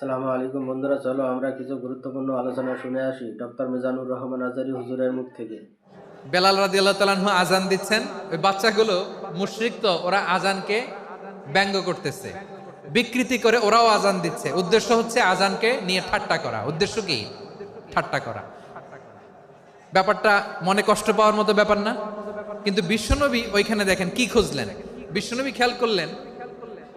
আসসালামু আলাইকুম বন্ধুরা, চলো আমরা কিছু গুরুত্বপূর্ণ আলোচনা শুনে আসি। ডক্টর মিজানুর রহমান আজারি হুজুরের মুখ থেকে। বেলাল রাজি আল্লাহ তালাহু আজান দিচ্ছেন। ওই বাচ্চাগুলো মুশরিক তো, ওরা আজানকে ব্যঙ্গ করতেছে। বিকৃতি করে ওরাও আজান দিচ্ছে। উদ্দেশ্য হচ্ছে আজানকে নিয়ে ঠাট্টা করা। উদ্দেশ্য কি? ঠাট্টা করা। ব্যাপারটা মনে কষ্ট পাওয়ার মতো ব্যাপার না। কিন্তু বিশ্বনবী ওইখানে দেখেন কি খুঁজলেন? বিশ্বনবী খেয়াল করলেন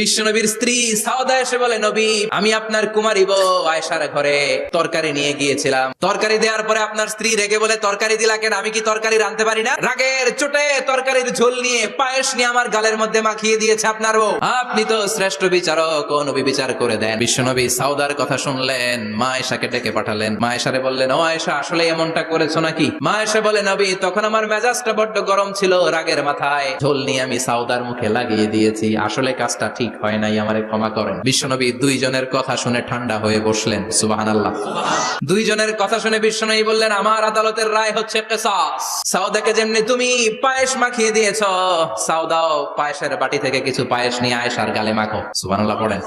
বিশ্বনবীর স্ত্রী সাউদা এসে বলে, নবী, আমি আপনার কুমারী বউ আয়সার ঘরে তরকারি নিয়ে গিয়েছিলাম। তরকারি দেওয়ার পরে আপনার স্ত্রী রেগে বলে, তরকারি দিলা কেন? আমি কি তরকারি রাঁধতে পারি না? রাগের চোটে তরকারির ঝোল নিয়ে পায়েস নিয়ে আমার গালের মধ্যে মাখিয়ে দিয়েছে আপনার বউ। আপনি তো শ্রেষ্ঠ বিচারক ও নবী বিচার করে দেন। বিশ্বনবী সাউদার কথা শুনলেন, মা আয়েশাকে ডেকে পাঠালেন। মা আয়েশারে বললেন, ও আয়েশা, আসলে এমনটা করেছ নাকি? মা আয়েশা বলে, নবী, তখন আমার মেজাজটা বড্ড গরম ছিল, রাগের মাথায়। ঝোল নিয়ে আমি সাউদার মুখে লাগিয়ে দিয়েছি। আসলে কাজটা ঠিক হয় নাই, আমারে ক্ষমা করেন। বিশ্বনবী দুইজনের কথা শুনে ঠান্ডা হয়ে বসলেন সুবাহান আল্লাহ দুইজনের কথা শুনে বিশ্বনবী বললেন, আমার আদালতের রায় হচ্ছে সাউদাকে যেমনি তুমি পায়েস মাখিয়ে দিয়েছ সাউদাও পায়েসের বাটি থেকে কিছু পায়েস নিয়ে আয়েশার গালে মাখো। সুবহানাল্লাহ পড়েন।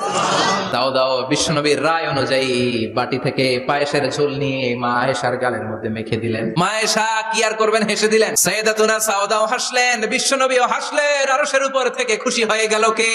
দাও দাও, বিশ্বনবীর রায় অনুযায়ী বাটি থেকে পায়েসের ঝোল নিয়ে মা আয়েশার গালের মধ্যে মেখে দিলেন। মা আয়েশা কি আর করবেন, হেসে দিলেন। সৈয়দাতুনা সাউদাও হাসলেন, বিশ্বনবীও হাসলেন, আরশের উপর থেকে খুশি হয়ে গেল কে?